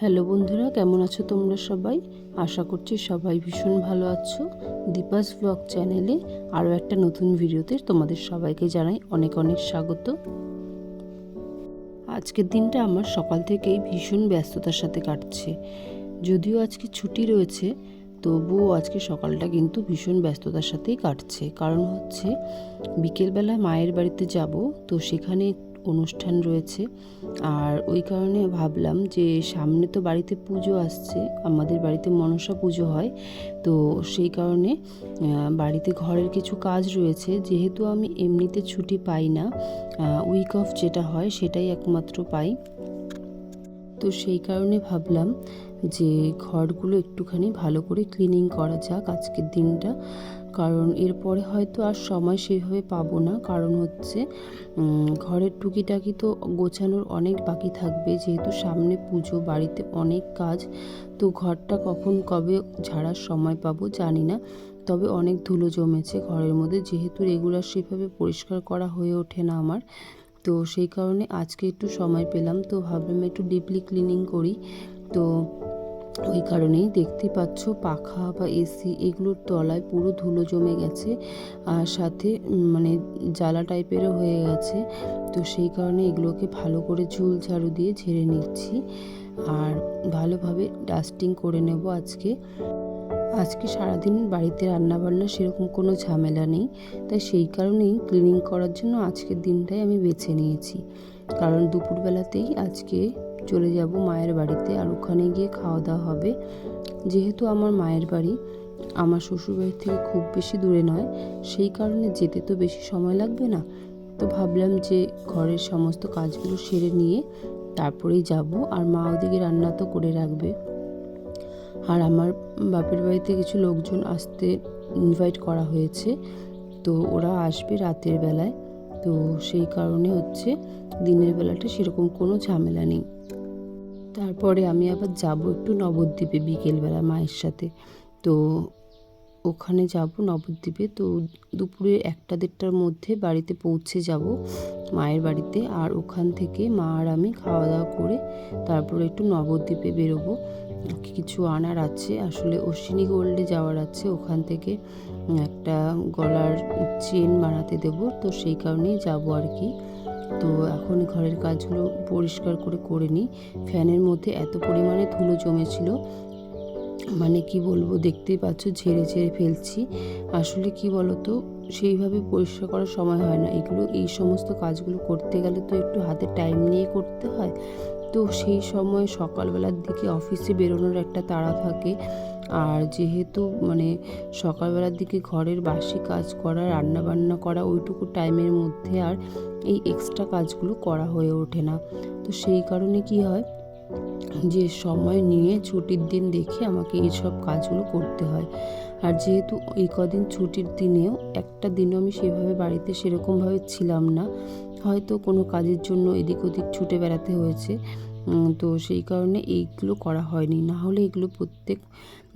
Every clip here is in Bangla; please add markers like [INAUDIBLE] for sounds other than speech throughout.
হ্যালো বন্ধুরা, কেমন আছো তোমরা সবাই? আশা করছি সবাই ভীষণ ভালো আছো। দীপাস ব্লগ চ্যানেলে আরও একটা নতুন ভিডিওতে তোমাদের সবাইকে জানাই অনেক অনেক স্বাগত। আজকের দিনটা আমার সকাল থেকেই ভীষণ ব্যস্ততার সাথে কাটছে। যদিও আজকে ছুটি রয়েছে, তবুও আজকে সকালটা কিন্তু ভীষণ ব্যস্ততার সাথেই কাটছে। কারণ হচ্ছে, বিকেলবেলা মায়ের বাড়িতে যাব, তো সেখানে অনুষ্ঠান রয়েছে। আর ওই কারণে ভাবলাম যে সামনে তো বাড়িতে পুজো আসছে, আমাদের বাড়িতে মনসা পুজো হয়। তো সেই কারণে বাড়িতে ঘরের কিছু কাজ রয়েছে। যেহেতু আমি এমনিতে ছুটি পাই না উইক অফ যেটা হয় সেটাই একমাত্র পাই। তো সেই কারণে ভাবলাম যে ঘরগুলো একটুখানি ভালো করে ক্লিনিং করা যাক আজকের দিনটা। কারণ এরপরে হয়তো আর সময় সেভাবে পাবো না। কারণ হচ্ছে ঘরের টুকিটাকি তো গোছানোর অনেক বাকি থাকবে। যেহেতু সামনে পুজো, বাড়িতে অনেক কাজ, তো ঘরটা কখন কবে ঝাড়ার সময় পাবো জানি না। তবে অনেক ধুলো জমেছে ঘরের মধ্যে। যেহেতু রেগুলার সেভাবে পরিষ্কার করা হয়ে ওঠে না আমার, তো সেই কারণে আজকে একটু সময় পেলাম। তো ভাবলাম একটু ডিপলি ক্লিনিং করি। তো ওই কারণেই দেখতে পাচ্ছ পাখা বা এসি এগুলোর তলায় পুরো ধুলো জমে গেছে আর সাথে মানে জ্বালা টাইপেরও হয়ে গেছে। তো সেই কারণে এগুলোকে ভালো করে ঝুল ঝাড়ু দিয়ে ঝেড়ে নিচ্ছি আর ভালোভাবে ডাস্টিং করে নেব আজকে। আজকে সারাদিন বাড়িতে রান্নাবান্না সেরকম কোনো ঝামেলা নেই, তাই সেই কারণেই ক্লিনিং করার জন্য আজকের দিনটাই আমি বেছে নিয়েছি। কারণ দুপুরবেলাতেই আজকে চলে যাব মায়ের বাড়িতে আর ওখানে গিয়ে খাওয়া দাওয়া হবে। যেহেতু আমার মায়ের বাড়ি, আমার শ্বশুরবাড়ি থেকে খুব বেশি দূরে নয়, সেই কারণে যেতে তো বেশি সময় লাগবে না। তো ভাবলাম যে ঘরের সমস্ত কাজগুলো সেরে নিয়ে তারপরেই যাব আর মা ওদিকে রান্না তো করে রাখবে। আর আমার বাপের বাড়িতে কিছু লোকজন আসতে ইনভাইট করা হয়েছে, তো ওরা আসবে রাতের বেলায়। তো সেই কারণে হচ্ছে দিনের বেলাটা সেরকম কোনো ঝামেলা নেই। তারপরে আমি আবার যাব একটু নবদ্বীপে বিকেলবেলা মায়ের সাথে। তো ওখানে যাব নবদ্বীপে। তো দুপুরে একটা দেড়টার মধ্যে বাড়িতে পৌঁছে যাব মায়ের বাড়িতে। আর ওখান থেকে মা আর আমি খাওয়া দাওয়া করে তারপরে একটু নবদ্বীপে বেরোবো। কিছু আনার আছে। আসলে অশ্বিনী গোল্ডে যাওয়ার আছে। ওখান থেকে একটা গলার চেন বানাতে দেব। তো সেই কারণেই যাব আর কি। তো এখন ঘরের কাজগুলো পরিষ্কার করে করে নিই। ফ্যানের মধ্যে এত পরিমাণে ধুলো জমেছিল মানে কি বলব, দেখতেই পাচ্ছ ঝেড়ে ঝেড়ে ফেলছি। আসলে কি বলতো, সেইভাবে পরিষ্কার করার সময় হয় না। এগুলো, এই সমস্ত কাজগুলো করতে গেলে তো একটু হাতে টাইম নিয়ে করতে হয়। তো সেই সময় সকালবেলার দিকে অফিসে বেরোনোর একটা তাড়া থাকে। আর যেহেতু মানে সকালবেলার দিকে ঘরের বাসি কাজ করা রান্না বান্না করা, ওইটুকু টাইমের মধ্যে আর এই এক্সট্রা কাজগুলো করা হয়ে ওঠে না। তো সেই কারণে কি হয় যে সময় নিয়ে ছুটির দিন দেখে আমাকে এই সব কাজগুলো করতে হয়। আর যেহেতু এই কদিন ছুটির দিনেও একটা দিনও আমি সেভাবে বাড়িতে সেরকমভাবে ছিলাম না, হয়তো কোনো কাজের জন্য এদিক ওদিক ছুটে বেড়াতে হয়েছে। তো সেই কারণে এইগুলো করা হয়নি। না হলে এগুলো প্রত্যেক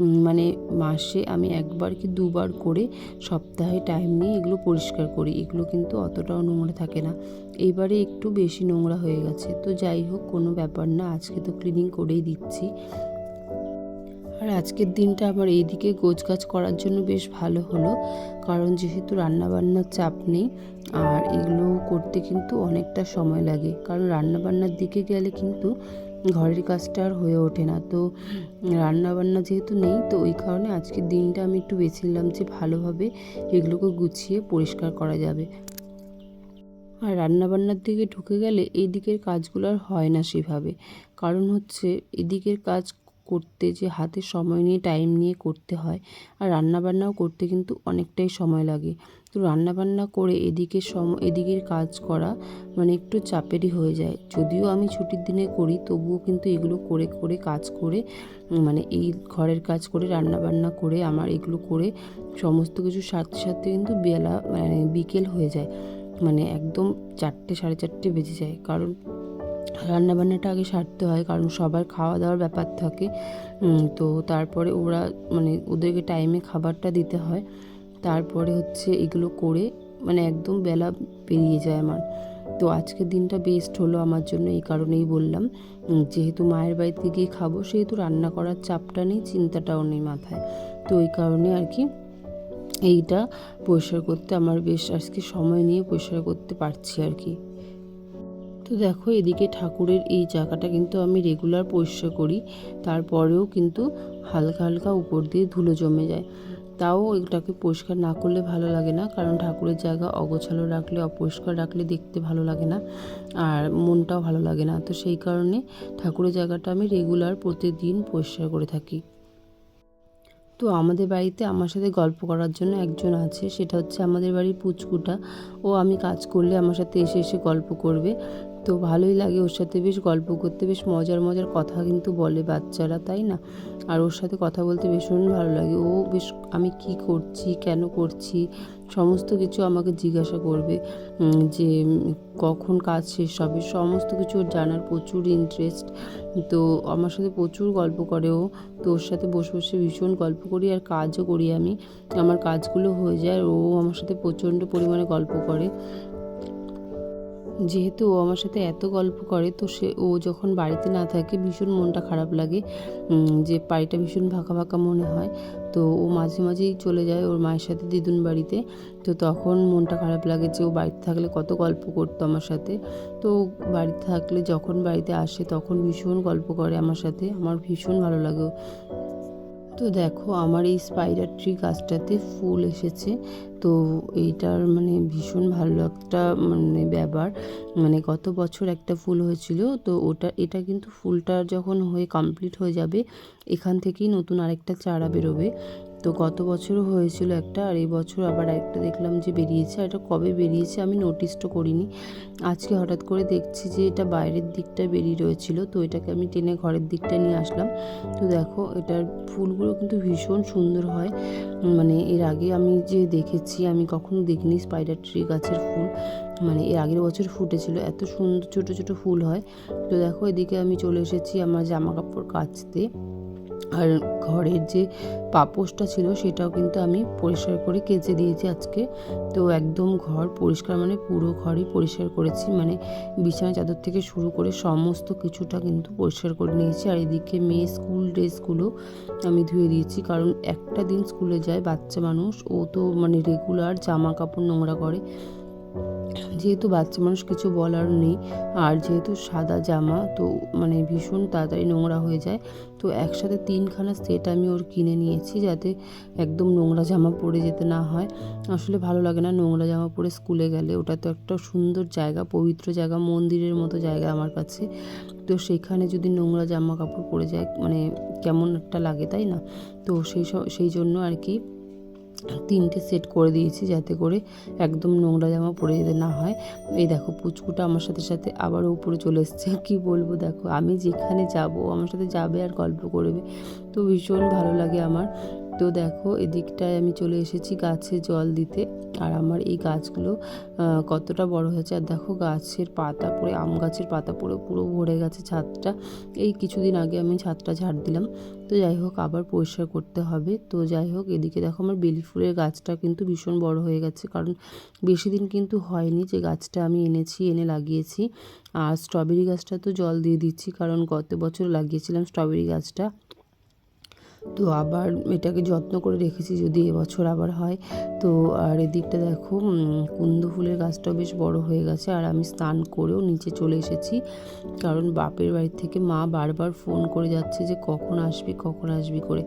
মানে মাসে আমি একবার কি দুবার করে সপ্তাহে টাইম নিয়ে এগুলো পরিষ্কার করি। এগুলো কিন্তু অতটাও নোংরা থাকে না। এইবারে একটু বেশি নোংরা হয়ে গেছে। তো যাই হোক, কোনো ব্যাপার না। আজকে তো ক্লিনিং করেই দিচ্ছি। আর আজকের দিনটা আমার এইদিকে গোছগাছ করার জন্য বেশ ভালো হলো, কারণ যেহেতু রান্নাবান্নার চাপ নেই, আর এগুলো করতে কিন্তু অনেকটা সময় লাগে। কারণ রান্নাবান্নার দিকে গেলে কিন্তু ঘরের কাজটা আর হয়ে ওঠে না। তো রান্নাবান্না যেহেতু নেই, তো ওই কারণে আজকের দিনটা আমি একটু বেছে নিলাম যে ভালোভাবে এগুলোকে গুছিয়ে পরিষ্কার করা যাবে। আর রান্নাবান্নার দিকে ঢুকে গেলে এই দিকের কাজগুলো আর হয় না সেভাবে। কারণ হচ্ছে এদিকের কাজ করতে যে হাতে সময় নিয়ে টাইম নিয়ে করতে হয় আর রান্নাবান্নাও করতে কিন্তু অনেকটাই সময় লাগে। তো রান্নাবান্না করে এদিকে সম, এদিকের কাজ করা মানে একটু চাপেরই হয়ে যায়। যদিও আমি ছুটির দিনে করি, তবুও কিন্তু এগুলো করে করে কাজ করে মানে এই ঘরের কাজ করে, রান্নাবান্না করে, আমার এগুলো করে সমস্ত কিছু সাথে সাথে কিন্তু বেলা মানে বিকেল হয়ে যায়। মানে একদম চারটে, সাড়ে চারটে বেজে যায়। কারণ রান্নাবান্নাটা আগে সারতে হয়, কারণ সবার খাওয়া দাওয়ার ব্যাপার থাকে। তো তারপরে ওরা মানে ওদেরকে টাইমে খাবারটা দিতে হয়। তারপরে হচ্ছে এগুলো করে মানে একদম বেলা পেরিয়ে যায় আমার। তো আজকের দিনটা বেস্ট হলো আমার জন্য, এই কারণেই বললাম। যেহেতু মায়ের বাড়িতে গিয়ে খাব, সেহেতু রান্না করার চাপটা নেই, চিন্তাটাও নেই মাথায়। তো ওই কারণে আর কি এইটা পরিষ্কার করতে আমার বেশ আজকে সময় নিয়ে পরিষ্কার করতে পারছি আর কি। তো দেখো এদিকে ঠাকুরের এই জায়গাটা কিন্তু আমি রেগুলার পরিষ্কার করি, তারপরেও কিন্তু হালকা হালকা উপর দিয়ে ধুলো জমে যায়। তাও এটাকে পরিষ্কার না করলে ভালো লাগে না, কারণ ঠাকুরের জায়গা অগোছালো রাখলে, অপরিষ্কার রাখলে দেখতে ভালো লাগে না আর মনটাও ভালো লাগে না। তো সেই কারণে ঠাকুরের জায়গাটা আমি রেগুলার প্রতিদিন পরিষ্কার করে থাকি। তো আমাদের বাড়িতে আমার সাথে গল্প করার জন্য একজন আছে, সেটা হচ্ছে আমাদের বাড়ির পুচকুটা। ও আমি কাজ করলে আমার সাথে এসে এসে গল্প করবে। তো ভালোই লাগে ওর সাথে বেশ গল্প করতে, বেশ মজার মজার কথা কিন্তু বলে বাচ্চারা, তাই না? আর ওর সাথে কথা বলতে ভীষণ ভালো লাগে। ও বেশ, আমি কি করছি, কেন করছি, সমস্ত কিছু আমাকে জিজ্ঞাসা করবে যে কখন কাজ শেষ হবে, সমস্ত কিছু ওর জানার প্রচুর ইন্টারেস্ট তো আমার সাথে প্রচুর গল্প করে ও। তো ওর সাথে বসে বসে ভীষণ গল্প করি আর কাজও করি আমি। আমার কাজগুলো হয়ে যায় ও আমার সাথে প্রচণ্ড পরিমাণে গল্প করে। যেহেতু ও আমার সাথে এত গল্প করে, তো সে, ও যখন বাড়িতে না থাকে ভীষণ মনটা খারাপ লাগে যে বাড়িটা ভীষণ ফাঁকা ফাঁকা মনে হয়। তো ও মাঝে মাঝেই চলে যায় ওর মায়ের সাথে দিদুন বাড়িতে। তো তখন মনটা খারাপ লাগে যে ও বাড়িতে থাকলে কত গল্প করতো আমার সাথে। তো বাড়িতে থাকলে যখন বাড়িতে আসে তখন ভীষণ গল্প করে আমার সাথে, আমার ভীষণ ভালো লাগে। তো দেখো আমার এই স্পাইডার ট্রি গাছটাতে ফুল এসেছে। তো এইটার মানে ভীষণ ভালো একটা মানে ব্যাপার। মানে গত বছর একটা ফুল হয়েছিল, তো ওটা, এটা কিন্তু ফুলটা যখন হয়ে কমপ্লিট হয়ে যাবে, এখান থেকেই নতুন আরেকটা চারা বেরোবে। তো গত বছরও হয়েছিল একটা, আর এই বছর আবার একটা দেখলাম যে বেরিয়েছে, আর এটা কবে বেরিয়েছে আমি নোটিসটা করিনি। আজকে হঠাৎ করে দেখছি যে এটা বাইরের দিকটা বেরিয়ে রয়েছিল, তো এটাকে আমি টেনে ঘরের দিকটা নিয়ে আসলাম। তো দেখো, এটার ফুলগুলো কিন্তু ভীষণ সুন্দর হয়। মানে এর আগে আমি যে দেখেছি, আমি কখনো দেখিনি স্পাইডার ট্রি গাছের ফুল। মানে এর আগের বছর ফুটেছিল, এত সুন্দর ছোট ছোট ফুল হয়। তো দেখো, এদিকে আমি চলে এসেছি আমার জামা কাপড় কাচতে। আর ঘরের যে পাপোশটা ছিল সেটাও কিন্তু আমি পরিষ্কার করে কেচে দিয়েছি আজকে। তো একদম ঘর পরিষ্কার মানে পুরো ঘরই পরিষ্কার করেছি। মানে বিছানা চাদর থেকে শুরু করে সমস্ত কিছুটা কিন্তু পরিষ্কার করে নিয়েছি। আর এদিকে মেয়ে স্কুল ড্রেসগুলো আমি ধুয়ে দিয়েছি। কারণ একটা দিন স্কুলে যায় বাচ্চা মানুষ, ও তো মানে রেগুলার জামা কাপড় নোংরা করে। যেহেতু বাচ্চা মানুষ কিছু বলার নেই, আর যেহেতু সাদা জামা, তো মানে ভীষণ তাড়াতাড়ি নোংরা হয়ে যায়। তো একসাথে তিনখানা সেট আমি ওর কিনে নিয়েছি যাতে একদম নোংরা জামা পরে যেতে না হয়। আসলে ভালো লাগে না নোংরা জামা পরে স্কুলে গেলে। ওটা তো একটা সুন্দর জায়গা, পবিত্র জায়গা, মন্দিরের মতো জায়গা আমার কাছে। তো সেখানে যদি নোংরা জামা কাপড় পরে যায় মানে কেমন একটা লাগে, তাই না? তো সেই সেই জন্য আর কি তিনটে সেট করে দিয়েছি যাতে করে একদম নোংরা জামা পরে যেতে না হয়। এই দেখো, পুচকুটা আমার সাথে সাথে আবার উপরে চলে এসছে। [LAUGHS] কি বলব, দেখো, আমি যেখানে যাব, আমার সাথে যাবে আর গল্প করবে। তো ভীষণ ভালো লাগে আমার। তো দেখো, এদিকটায় আমি চলে এসেছি গাছে জল দিতে। আর আমার এই গাছগুলো কতটা বড় হয়েছে। আর দেখো, গাছের পাতা পড়ে আম গাছের পাতা পড়ে পুরো ভরে গেছে ছাদটা। এই কিছুদিন আগে আমি ছাদটা ঝাড় দিলাম। তো যাই হোক, আবার পরিষ্কার করতে হবে। তো যাই হোক, এদিকে দেখো আমার বেলি ফুলের গাছটা কিন্তু ভীষণ বড় হয়ে গেছে। কারণ বেশি দিন কিন্তু হয়নি যে গাছটা আমি এনেছি, এনে লাগিয়েছি। আর স্ট্রবেরি গাছটা তো জল দিয়ে দিচ্ছি, কারণ গত বছর লাগিয়েছিলাম স্ট্রবেরি গাছটা। তো আবার এটাকে যত্ন করে রেখেছি যদি এবছর আবার হয়। তো আর এদিকটা দেখো কুন্দ ফুলের গাছটাও বেশ বড় হয়ে গেছে আর আমি স্নান করেও নিচে চলে এসেছি। কারণ বাপের বাড়ি থেকে মা বারবার ফোন করে যাচ্ছে যে কখন আসবি কখন আসবি করে।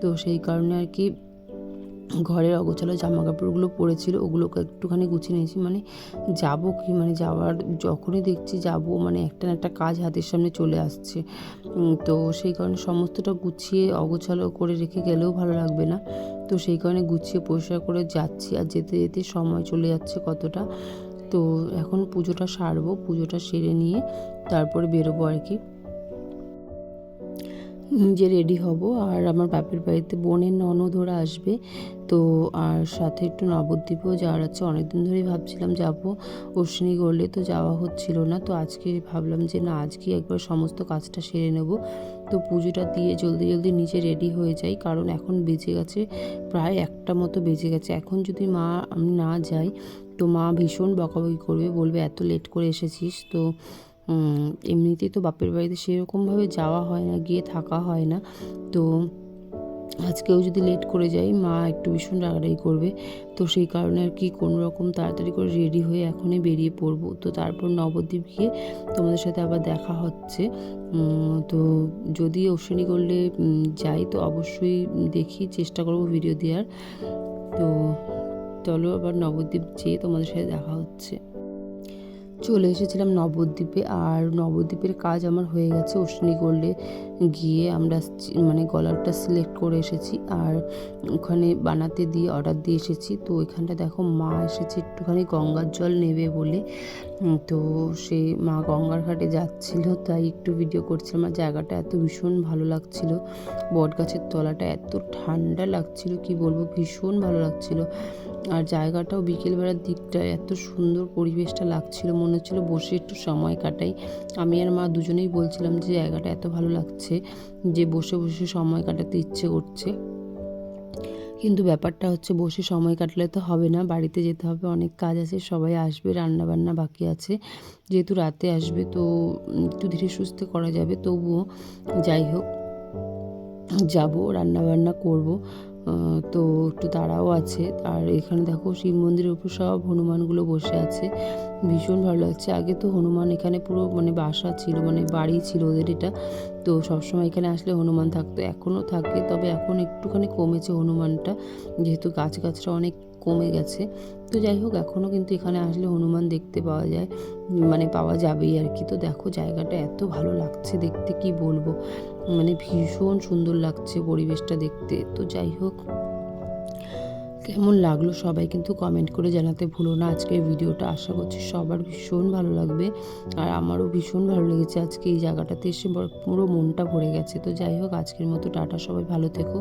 তো সেই কারণে আর কি ঘরের অগোছালো জামা কাপড়গুলো পড়েছিল ওগুলোকে একটুখানি গুছিয়ে নিয়েছি। মানে যাব কি? মানে যাওয়ার, যখনই দেখছি যাব মানে একটা না একটা কাজ হাতের সামনে চলে আসছে। তো সেই কারণে সমস্তটা গুছিয়ে, অগোছালো করে রেখে গেলেও ভালো লাগবে না। তো সেই কারণে গুছিয়ে পরিষ্কার করে যাচ্ছি। আর যেতে যেতে সময় চলে যাচ্ছে কতটা? তো এখন পুজোটা সারবো, পুজোটা সেরে নিয়ে তারপরে বেরোবো আর কি। নিজে রেডি হব। আর আমার বাপের বাড়িতে বোনের ননদ ওরা আসবে। তো আর সাথে একটু নবদ্বীপও যাওয়ার আছে। অনেকদিন ধরেই ভাবছিলাম যাব। অশ্বিনী করলে তো যাওয়া হচ্ছিল না। তো আজকে ভাবলাম যে না আজকে একবার সমস্ত কাজটা সেরে নেব। তো পুজোটা দিয়ে জলদি জলদি নিচে রেডি হয়ে যাই। কারণ এখন বেজে গেছে প্রায় একটা মতো বেজে গেছে। এখন যদি মা আমি না যাই, তো মা ভীষণ বকাবকি করবে, বলবে, এত লেট করে এসেছিস। তো এমনিতেই তো বাপের বাড়িতে সেরকমভাবে যাওয়া হয় না, গিয়ে থাকা হয় না। তো আজকেও যদি লেট করে যাই মা একটু ভীষণ রাগারাগি করবে। তো সেই কারণে আর কি কোনো রকম তাড়াতাড়ি করে রেডি হয়ে এখনই বেরিয়ে পড়ব। তো তারপর নবদ্বীপ গিয়ে তোমাদের সাথে আবার দেখা হচ্ছে। তো যদি অশ্বিনী করলে যাই তো অবশ্যই দেখি, চেষ্টা করব ভিডিও দেওয়ার। তো চলো আবার নবদ্বীপ যেয়ে তোমাদের সাথে দেখা হচ্ছে। চলে এসেছিলাম নবদ্বীপে। আর নবদ্বীপের কাজ আমার হয়ে গেছে অশ্বিনী করলে গিয়ে আমরা মানে গলারটা সিলেক্ট করে এসেছি। আর ওখানে বানাতে দিয়ে অর্ডার দিয়ে এসেছি। তো ওইখানটা দেখো, মা এসেছে একটুখানি গঙ্গার জল নেবে বলে। তো সে মা গঙ্গার ঘাটে যাচ্ছিল, তাই একটু ভিডিও করছিলাম। আমার জায়গাটা এত ভীষণ ভালো লাগছিল। বট গাছের তলাটা এত ঠান্ডা লাগছিল, কি বলব? ভীষণ ভালো লাগছিল। আর জায়গাটাও বিকেলবেলার দিকটা এত সুন্দর পরিবেশটা লাগছিল, মনে হচ্ছিল বসে একটু সময় কাটাই। আমি আর মা দুজনেই বলছিলাম যে জায়গাটা এত ভালো লাগছে যে বসে বসে সময় কাটাতে ইচ্ছে করছে। কিন্তু ব্যাপারটা হচ্ছে বসে সময় কাটলে তো হবে না, বাড়িতে যেতে হবে, অনেক কাজ আছে, সবাই আসবে রান্না বান্না বাকি আছে। যেহেতু রাতে আসবে তো একটু ধীরে সুস্থে করা যাবে, তবুও যাই হোক, যাব রান্না বান্না করব। তো একটু তারাও আছে। আর এখানে দেখো শিব মন্দিরের উপর সব হনুমানগুলো বসে আছে। ভীষণ ভালো লাগছে। আগে তো হনুমান এখানে পুরো মানে বাসা ছিল মানে বাড়ি ছিল ওদের এটা। তো সবসময় এখানে আসলে হনুমান থাকতো। এখনও থাকে, তবে এখন একটুখানি কমেছে হনুমানটা। যেহেতু গাছ গাছটা অনেক কমে গেছে। তো যাই হোক, এখনও কিন্তু এখানে আসলে হনুমান দেখতে পাওয়া যায়। মানে পাওয়া যাবেই আর কি। তো দেখো জায়গাটা এত ভালো লাগছে দেখতে, কি বলব? মানে ভীষণ সুন্দর লাগছে পরিবেশটা দেখতে। তো যাই হোক, কেমন লাগল সবাই কিন্তু কমেন্ট করে জানাতে ভুলো না। আজকের ভিডিওটা আশা করছি সবার ভীষণ ভালো লাগবে। আর আমারও ভীষণ ভালো লেগেছে আজকে এই জায়গাটাতে এসে পুরো মনটা ভরে গেছে। তো যাই হোক, আজকের মতো টাটা সবাই, ভালো থেকো।